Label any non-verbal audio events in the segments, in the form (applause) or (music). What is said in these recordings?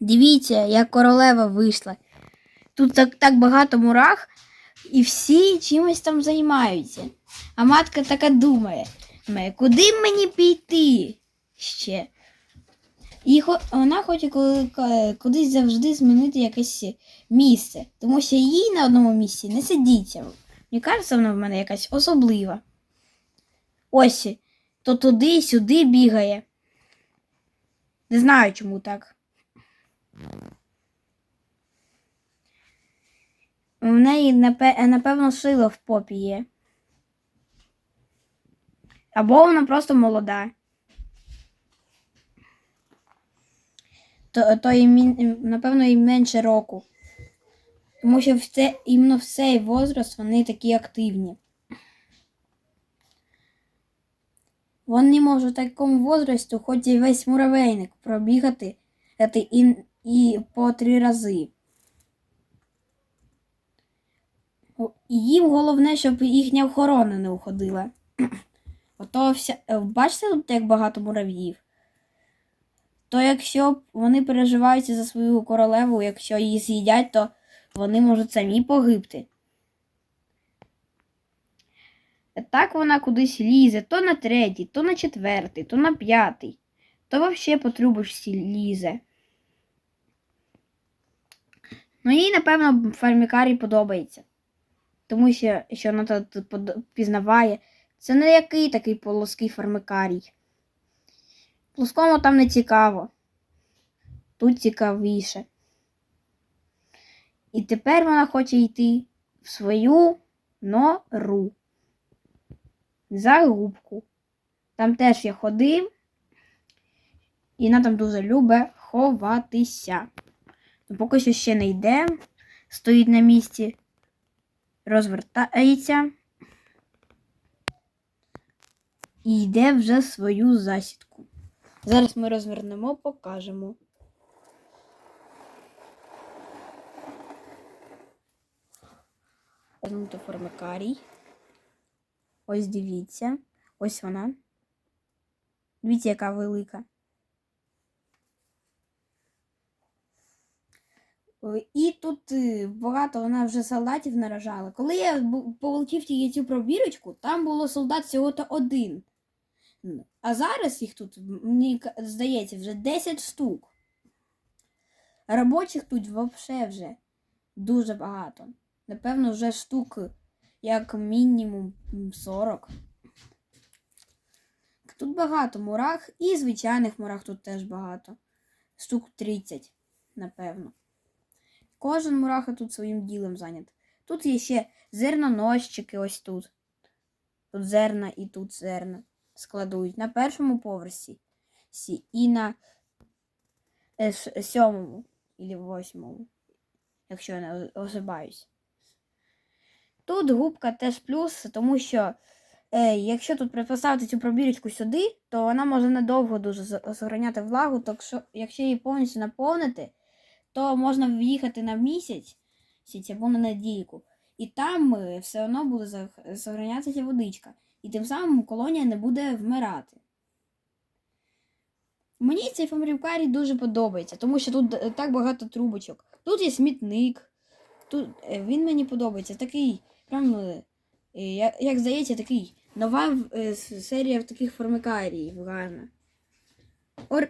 Дивіться, як королева вийшла. Тут так, так багато мурах, і всі чимось там займаються. А матка така думає, куди мені піти ще? І вона хоче кудись завжди змінити якесь місце, тому що їй на одному місці не сидіться. Мені кажеться, вона в мене якась особлива. Ось, то туди, сюди бігає. Не знаю, чому так. У неї, напевно, сила в попі є. Або вона просто молода. То, то їй, напевно, їй менше року. Тому що в це, іменно в цей возраст вони такі активні. Вони можуть в такому возрасту хоч і весь муравейник пробігати і, і по три рази. Їм головне, щоб їхня охорона не уходила. (clears throat) Ото вся. е, Бачите тут як багато мурав'їв? То якщо вони переживають за свою королеву, якщо її з'їдять, то вони можуть самі погибти. Так вона кудись лізе, то на третій, то на четвертий, то на п'ятий, то взагалі по трубочці лізе. Ну, їй, напевно, фармікарій подобається. Тому що, що вона тут пізнаває. Це не який такий плоский фармикарій. Плоскому там не цікаво. Тут цікавіше. І тепер вона хоче йти в свою нору. За губку. Там теж я ходив, і вона там дуже любить ховатися. Поки що ще не йде, стоїть на місці, розвертається і йде вже свою засідку. Зараз ми розвернемо, покажемо. Розгорнути формикарій. Ось дивіться. Ось вона. Дивіться, яка велика. І тут е, багато вона вже солдатів наражала. Коли я полетів тільки цю пробірочку, там було солдат всього-то один. А зараз їх тут, мені здається, вже 10 штук. Робочих тут взагалі вже дуже багато. Напевно, вже штук як мінімум 40. Тут багато мурах і звичайних мурах тут теж багато. Штук 30, напевно. Кожен мураха тут своїм ділом зайнят. Тут є ще зерноносчики ось тут. Тут зерна і тут зерна складують на першому поверсі і на е, сьомому і восьмому, якщо я не ошибаюсь. Тут губка теж плюс, тому що е, якщо тут поставити цю пробірочку сюди, то вона може надовго дуже з- влагу, так що якщо її повністю наповнити, то можна в'їхати на місяць або на недільку. І там е, все одно буде зберігатися водичка. І тим самим колонія не буде вмирати. Мені цей фамрівкарій дуже подобається, тому що тут е, так багато трубочок. Тут є смітник. Тут е, він мені подобається. Такий, прям, як, здається, такий нова серія таких формикаріїв гарна. Ор,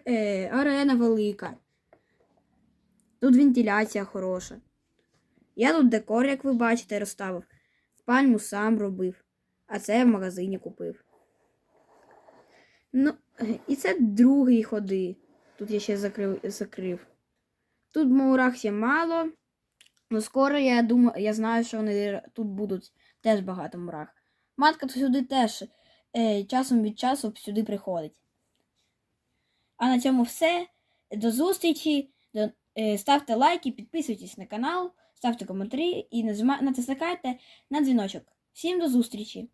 арена велика. Тут вентиляція хороша. Я тут декор, як ви бачите, розставив. Пальму сам робив, а це в магазині купив. Ну, і це другий ходи. Тут я ще закрив. закрив. Тут мурах ще мало. Ну, скоро я думаю, я знаю, що вони тут будуть теж багато мурах. Матка то сюди теж е, часом від часу сюди приходить. А на цьому все. До зустрічі. Е, ставте лайки, підписуйтесь на канал, ставте коментарі і натискайте на дзвіночок. Всім до зустрічі!